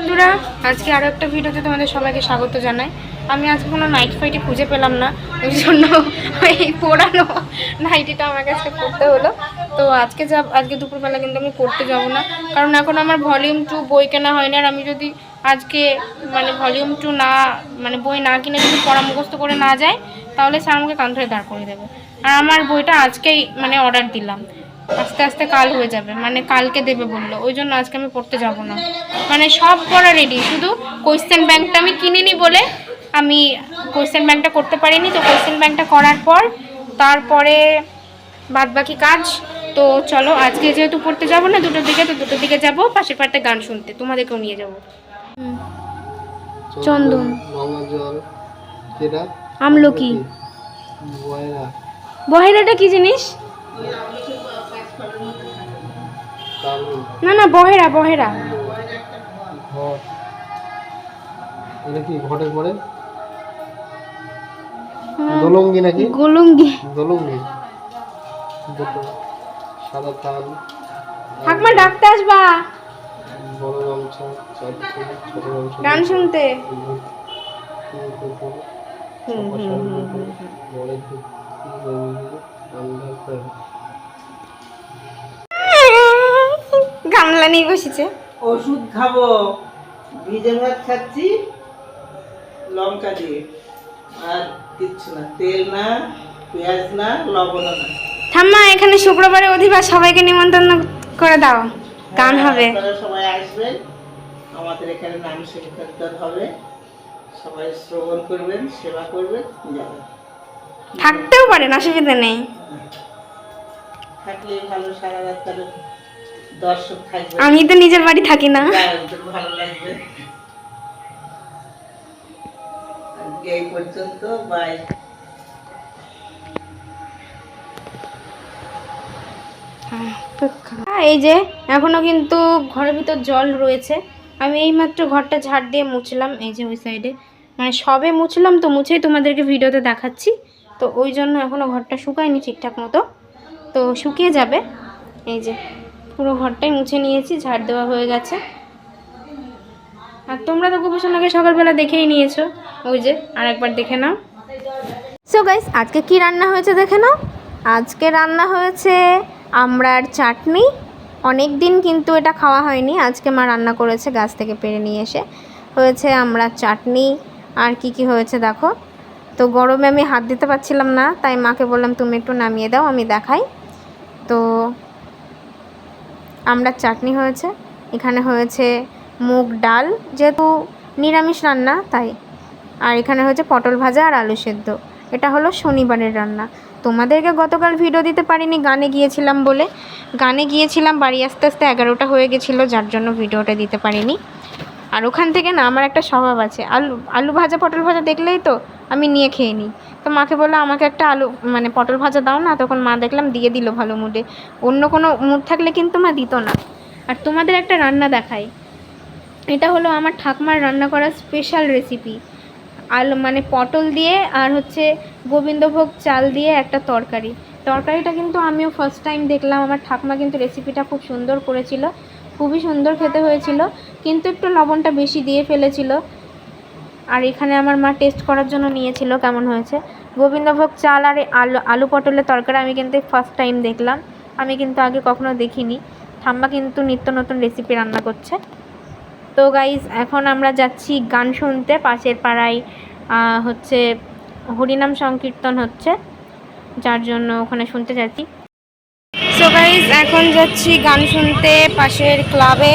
বন্ধুরা, আজকে আরও একটা ভিডিওতে তোমাদের সবাইকে স্বাগত জানাই। আমি আজকে কোনো নাইট ফাইটে খুঁজে পেলাম না, ওই জন্য এই পোড়ানো নাইটিটা আমার কাছে পড়তে হলো। তো আজকে যা, আজকে দুপুরবেলা কিন্তু আমি পড়তে যাব না, কারণ এখন আমার ভলিউম টু বই কেনা হয়নি, আর আমি যদি আজকে মানে ভলিউম টু না মানে বই না কিনে যদি পড়া মুখস্থ করে না যায় তাহলে স্যার আমাকে কান ধরে দাঁড় করে দেবে। আর আমার বইটা আজকেই মানে অর্ডার দিলাম। আস্তে আস্তে কাল হয়ে যাবে। মানে কালকে দেবে বলল। ওই জন্য আজকে আমি পড়তে যাব না। মানে সব করা রেডি শুধু কোয়েশ্চেন ব্যাংকটা আমি কিনিনি বলে আমি কোয়েশ্চেন ব্যাংকটা করতে পারিনি। তো কোয়েশ্চেন ব্যাংকটা করার পর তারপরে বাদ বাকি কাজ। তো চলো আজকে যেহেতু পড়তে যাব না দুটোর দিকে তো দুটোর দিকে যাব। পাশের পাড়তে গান শুনতে। তোমাদেরকেও নিয়ে যাব। চন্দন। আমলকি। বহেরাটা কি জিনিস? না না বহেরা বহেরা। ঘট এটা কি ঘটের পরে? দোলঙ্গি নাকি? গোলঙ্গি। দোলঙ্গি। সাদা তাল। ঠাকমা ডাকতে আসবা। বড় গামছা ছোট গামছা। গান শুনতে। গামলা নিয়ে বসেছে। ওষুধ খাব। ভিজে ভাত খাচ্ছি লঙ্কা দিয়ে। আর কিচ্ছু না তেল না পেঁয়াজ না লবণ না। ঠাম্মা এখানে শুক্রবারে অধিবাস সবাইকে নিমন্ত্রণ করে দাও। গান হবে। সবাই আসবেন। আমাদের এখানে নাম সংকীর্তন হবে। সবাই শ্রবণ করবেন সেবা করবেন যাবেন। থাকতেও পারেন অসুবিধা নেই। থাকলে ভালো সারা রাত দর্শক থাকবে। আমি তো নিজের বাড়ি থাকি না। গায়কদের ভালো লাগবে। এই পর্যন্ত বাই হ্যাঁ, এই যে এখনও কিন্তু ঘরের ভিতর জল রয়েছে। আমি এইমাত্র ঘরটা ঝাড় দিয়ে মুছলাম এই যে ওই সাইডে মানে সবে মুছলাম তো মুছেই তোমাদেরকে ভিডিওতে দেখাচ্ছি। তো ওই জন্য এখনও ঘরটা শুকায়নি ঠিকঠাক মতো। তো শুকিয়ে যাবে। এই যে পুরো ঘরটাই মুছে নিয়েছি, ঝাড় দেওয়া হয়ে গেছে। আর তোমরা তো আগে সকালবেলা দেখেই নিয়েছো। ওই যে আর একবার দেখে নাও। সো গাইস আজকে কি রান্না হয়েছে দেখে নাও। আজকে রান্না হয়েছে আমড়ার চাটনি। অনেক দিন কিন্তু এটা খাওয়া হয়নি। আজকে মা রান্না করেছে গাছ থেকে পেরে নিয়ে এসে। হয়েছে আমরা চাটনি। আর কি কি হয়েছে দেখো। তো গরমে আমি হাত দিতে পারছিলাম না, তাই মাকে বললাম, তুমি একটু নামিয়ে দাও, আমি দেখাই। তো আমড়ার চাটনি হয়েছে, এখানে হয়েছে মুগ ডাল, যেহেতু নিরামিষ রান্না, তাই। আর এখানে হয়েছে পটল ভাজা আর আলু সেদ্ধ। এটা হলো শনিবারের রান্না। তোমাদেরকে গতকাল ভিডিও দিতে পারিনি, গানে গিয়েছিলাম বলে। গানে গিয়েছিলাম, বাড়ি আস্তে আস্তে এগারোটা হয়ে গেছিল, যার জন্য ভিডিওটা দিতে পারিনি। আর ওখান থেকে না আমার একটা স্বভাব আছে। আলু আলু ভাজা, পটল ভাজা দেখলেই তো আমি নিয়ে খেয়ে নিই। তো মাকে বলল, আমাকে একটা আলু মানে পটল ভাজা দাও না। তখন মা দেখলাম দিয়ে দিল ভালো মুডে অন্য কোনো মুড থাকলে কিন্তু মা দিত না। আর তোমাদের একটা রান্না দেখাই। এটা হলো আমার ঠাকুমার রান্না করা স্পেশাল রেসিপি আলু মানে পটল দিয়ে আর হচ্ছে গোবিন্দভোগ চাল দিয়ে একটা তরকারি। তরকারিটা কিন্তু আমিও ফার্স্ট টাইম দেখলাম। আমার ঠাকুমা কিন্তু রেসিপিটা খুব সুন্দর করেছিল। খুবই সুন্দর খেতে হয়েছিল। কিন্তু একটু লবণটা বেশি দিয়ে ফেলেছিল। আর এখানে আমার মা টেস্ট করার জন্য নিয়েছিল, কেমন হয়েছে। গোবিন্দভোগ চাল আর আলু আলু পটলের তরকারি আমি কিন্তু ফার্স্ট টাইম দেখলাম। আমি কিন্তু আগে কখনো দেখিনি। ঠাম্মা কিন্তু নিত্য নতুন রেসিপি রান্না করছে। তো গাইজ এখন আমরা যাচ্ছি গান শুনতে। পাশের পাড়ায় হচ্ছে হরিনাম সংকীর্তন হচ্ছে, যার জন্য ওখানে শুনতে যাচ্ছি। সো গাইজ এখন যাচ্ছি গান শুনতে পাশের ক্লাবে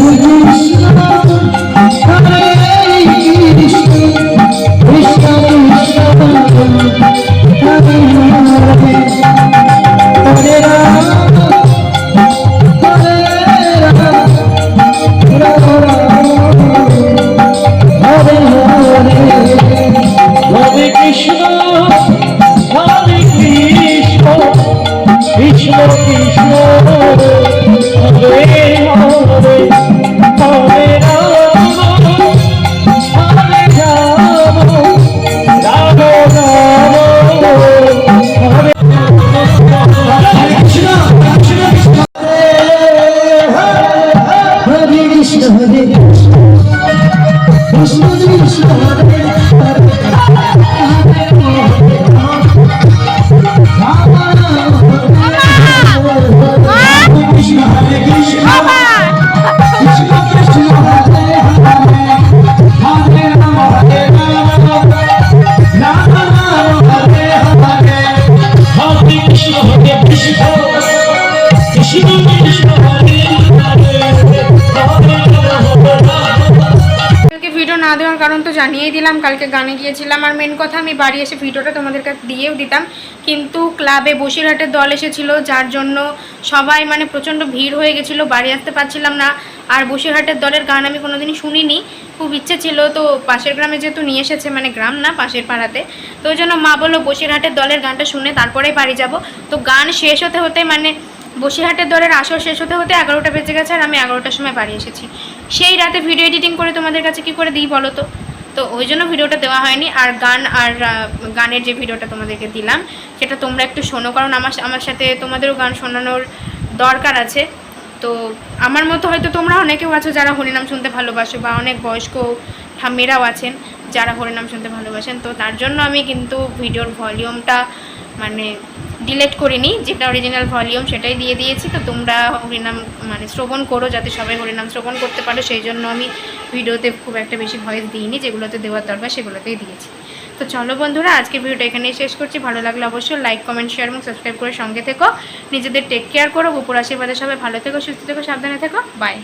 হরে কৃষ্ণ হরে কৃষ্ণ কৃষ্ণ হরে না দেওয়ার কারণ তো জানিয়েই দিলাম, কালকে গানে গিয়েছিলাম। আর মেন কথা, আমি বাড়ি এসে ভিডিওটা তোমাদের কাছে দিয়েও দিতাম। কিন্তু ক্লাবে বসিরহাটের দল এসেছিল, যার জন্য সবাই মানে প্রচণ্ড ভিড় হয়ে গেছিল, বাড়ি আসতে পারছিলাম না। আর বসিরহাটের দলের গান আমি কোনোদিনই শুনিনি। খুব ইচ্ছে ছিল, তো পাশের গ্রামে যেহেতু নিয়ে এসেছে মানে গ্রাম না, পাশের পাড়াতে। তো ওই জন্য মা বলল, বসিরহাটের দলের গানটা শুনে তারপরেই বাড়ি যাব। তো গান শেষ হতে হতে মানে বসিরহাটের দলের আসর শেষ হতে হতে এগারোটা বেজে গেছে আর আমি এগারোটার সময় বাড়ি এসেছি। সেই রাতে ভিডিও এডিটিং করে তোমাদের কাছে কি করে দিই বলো তো? তো ওই জন্য ভিডিওটা দেওয়া হয়নি আর গান আর গানের যে ভিডিওটা তোমাদেরকে দিলাম, সেটা তোমরা একটু শোনো। কারণ আমার আমার সাথে তোমাদেরও গান শোনানোর দরকার আছে। তো আমার মতো হয়তো তোমরা অনেকেও আছো যারা হরিনাম শুনতে ভালোবাসো বা অনেক বয়স্ক ঠাম্মিরাও আছেন যারা হরিনাম শুনতে ভালোবাসেন। তো তার জন্য আমি কিন্তু ভিডিওর ভলিউমটা মানে ডিলেট করিনি, যেটা অরিজিনাল ভলিউম সেটাই দিয়ে দিয়েছি। তো তোমরা হরিনাম মানে শ্রবণ করো যাতে সবাই হরিনাম শ্রবণ করতে পারো। সেই জন্য আমি ভিডিওতে খুব একটা বেশি ভয়েস দিইনি, যেগুলোতে দেওয়ার দরকার সেগুলোতেই দিয়েছি। তো চলো বন্ধুরা আজকে ভিডিওটা এখানেই শেষ করছি। ভালো লাগলে অবশ্যই লাইক কমেন্ট শেয়ার এবং সাবস্ক্রাইব করে সঙ্গে থেকো। নিজেদের টেক কেয়ার করো। উপর আশীর্বাদে সবাই ভালো থেকো, সুস্থ থেকো, সাবধানে থেকো। বাই